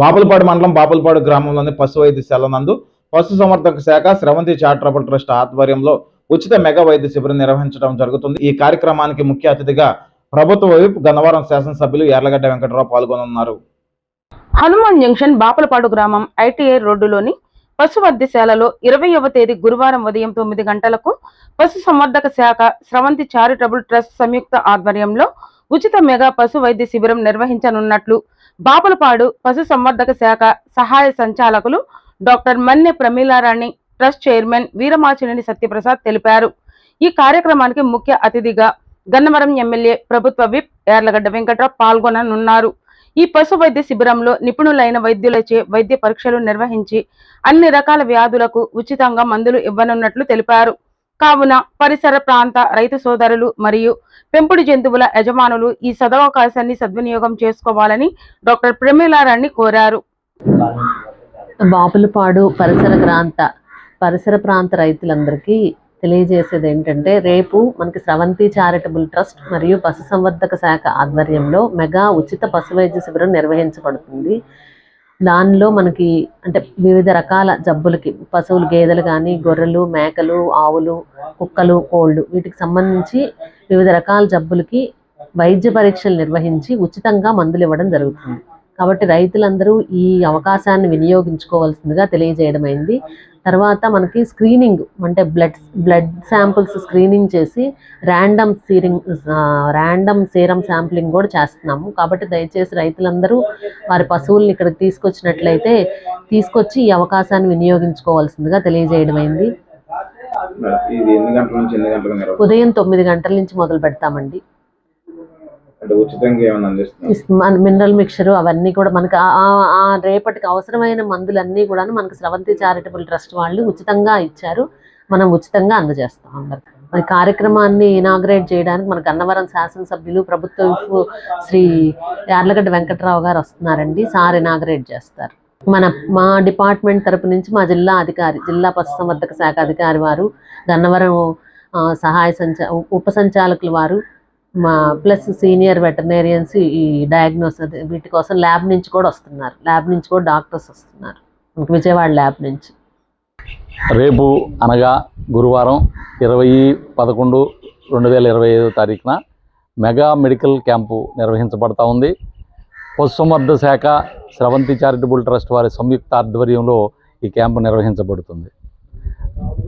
బాపులపాడు మండలం బాపులపాడు గ్రామంలోని పశు వైద్యశాల నందు పశు సంవర్ధక శాఖ స్రవంతి చారిటబుల్ ట్రస్ట్ ఆధ్వర్యంలో ఉచిత మెగా వైద్య శిబిరం నిర్వహించడం జరుగుతుంది. ఈ కార్యక్రమానికి ముఖ్య అతిథిగా ప్రభుత్వ వైపు గన్నవరం శాసనసభ్యులు ఎర్లగడ్డ వెంకటరావు పాల్గొనున్నారు. హనుమాన్ జంక్షన్ బాపలపాడు గ్రామం ఐటీఐ రోడ్డులోని పశు వైద్యశాలలో ఇరవైవ తేదీ గురువారం ఉదయం తొమ్మిది గంటలకు పశు సంవర్ధక శాఖ స్రవంతి చారిటబుల్ ట్రస్ట్ సంయుక్త ఆధ్వర్యంలో ఉచిత మెగా పశు వైద్య శిబిరం నిర్వహించనున్నట్లు బాపులపాడు పశు సంవర్ధక శాఖ సహాయ సంచాలకులు doctor Manne Pramilarani trust chairman Veeramachineni Satyaprasad తెలిపారు. ఈ కార్యక్రమానికి ముఖ్య అతిథిగా గన్నవరం ఎమ్మెల్యే ప్రభుత్వ విప్ యార్లగడ్డ వెంకట్రావు పాల్గొననున్నారు. ఈ పశు వైద్య శిబిరంలో నిపుణులైన వైద్యులచే వైద్య పరీక్షలు నిర్వహించి అన్ని రకాల వ్యాధులకు ఉచితంగా మందులు ఇవ్వనున్నట్లు తెలిపారు. కావున పరిసర ప్రాంత రైతు సోదరులు మరియు పెంపుడు జంతువుల యజమానులు ఈ సదవకాశాన్ని సద్వినియోగం చేసుకోవాలని డాక్టర్ ప్రమీలారాణి కోరారు. బాపులపాడు పరిసర ప్రాంత పరిసర ప్రాంత రైతులందరికీ తెలియజేసేది ఏంటంటే రేపు మనకి స్రవంతి చారిటబుల్ ట్రస్ట్ మరియు పశు సంవర్ధక శాఖ ఆధ్వర్యంలో మెగా ఉచిత పశు వైద్య శిబిరం నిర్వహించబడుతుంది. దానిలో మనకి అంటే వివిధ రకాల జబ్బులకి పశువులు గేదెలు కానీ గొర్రెలు మేకలు ఆవులు కుక్కలు కోళ్ళు వీటికి సంబంధించి వివిధ రకాల జబ్బులకి వైద్య పరీక్షలు నిర్వహించి ఉచితంగా మందులు ఇవ్వడం జరుగుతుంది. కాబట్టి రైతులందరూ ఈ అవకాశాన్ని వినియోగించుకోవాల్సిందిగా తెలియజేయడమైంది. తర్వాత మనకి స్క్రీనింగ్ అంటే బ్లడ్ బ్లడ్ శాంపుల్స్ స్క్రీనింగ్ చేసి ర్యాండమ్ సీరింగ్ ర్యాండమ్ సీరం శాంప్లింగ్ కూడా చేస్తున్నాము. కాబట్టి దయచేసి రైతులందరూ వారి పశువుల్ని ఇక్కడికి తీసుకొచ్చినట్లయితే తీసుకొచ్చి ఈ అవకాశాన్ని వినియోగించుకోవాల్సిందిగా తెలియజేయడమైంది? ఉదయం తొమ్మిది గంటల నుంచి మొదలు పెడతామండి అంటే ఉచితంగా ఏమైనా అందిస్తున్నారు ఇస్- మన మినరల్ మిక్చర్ అవన్నీ కూడా మనకి ఆ- రేపటికి అవసరమైన మందులన్నీ కూడా మనకి స్రవంతి చారిటబుల్ ట్రస్ట్ వాళ్ళు ఉచితంగా ఇచ్చారు. మనం ఉచితంగా అందజేస్తాం అందరికి. మరి కార్యక్రమాన్ని ఇనాగ్రేట్ చేయడానికి మన గన్నవరం శాసనసభ్యులు ప్రభుత్వ శ్రీ యార్లగడ్డ వెంకట్రావు గారు వస్తున్నారండి. సార్ ఇనాగ్రేట్ చేస్తారు. మన మా డిపార్ట్మెంట్ తరపు నుంచి మా జిల్లా అధికారి జిల్లా పశుసంవర్ధక శాఖ అధికారి వారు గన్నవరం సహాయ సంచా ఉప సంచాలకులు వారు మా ప్లస్ సీనియర్ వెటర్నేరియన్స్ ఈ డయాగ్నోస్ వీటి కోసం ల్యాబ్ నుంచి కూడా వస్తున్నారు. ల్యాబ్ నుంచి కూడా డాక్టర్స్ వస్తున్నారు. విజయవాడ ల్యాబ్ నుంచి. రేపు అనగా గురువారం ఇరవై పదకొండు రెండు వేల ఇరవై ఐదో తారీఖున మెగా మెడికల్ క్యాంపు నిర్వహించబడతా ఉంది. పశుసంవర్ధ శాఖ స్రవంతి చారిటబుల్ ట్రస్ట్ వారి సంయుక్త ఆధ్వర్యంలో ఈ క్యాంపు నిర్వహించబడుతుంది.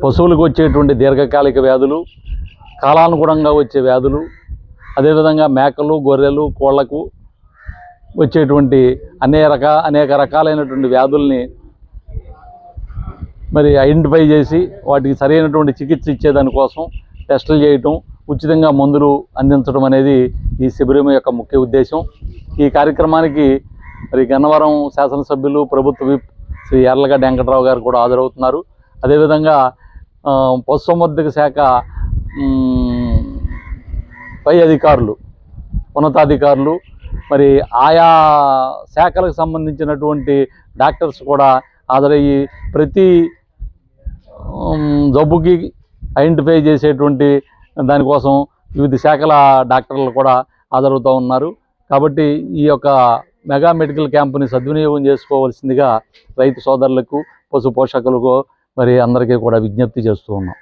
పశువులకు వచ్చేటువంటి దీర్ఘకాలిక వ్యాధులు కాలానుగుణంగా వచ్చే వ్యాధులు అదేవిధంగా మేకలు గొర్రెలు కోళ్ళకు వచ్చేటువంటి అనేక రకా అనేక రకాలైనటువంటి వ్యాధుల్ని మరి ఐడెంటిఫై చేసి వాటికి సరైనటువంటి చికిత్స ఇచ్చేదానికోసం టెస్టులు చేయటం ఉచితంగా మందులు అందించడం అనేది ఈ శిబిరం యొక్క ముఖ్య ఉద్దేశం. ఈ కార్యక్రమానికి మరి గన్నవరం శాసనసభ్యులు ప్రభుత్వ విప్ శ్రీ యార్లగడ్డ వెంకటరావు గారు కూడా హాజరవుతున్నారు. అదేవిధంగా పశుసంవర్ధక శాఖ పై అధికారులు ఉన్నతాధికారులు మరి ఆయా శాఖలకు సంబంధించినటువంటి డాక్టర్స్ కూడా హాజరయ్యి ప్రతి జబ్బుకి ఐడెంటిఫై చేసేటువంటి దానికోసం వివిధ శాఖల డాక్టర్లు కూడా హాజరవుతూ ఉన్నారు. కాబట్టి ఈ యొక్క మెగా మెడికల్ క్యాంపుని సద్వినియోగం చేసుకోవాల్సిందిగా రైతు సోదరులకు పశు పోషకులకు మరి అందరికీ కూడా విజ్ఞప్తి చేస్తూ ఉన్నాం.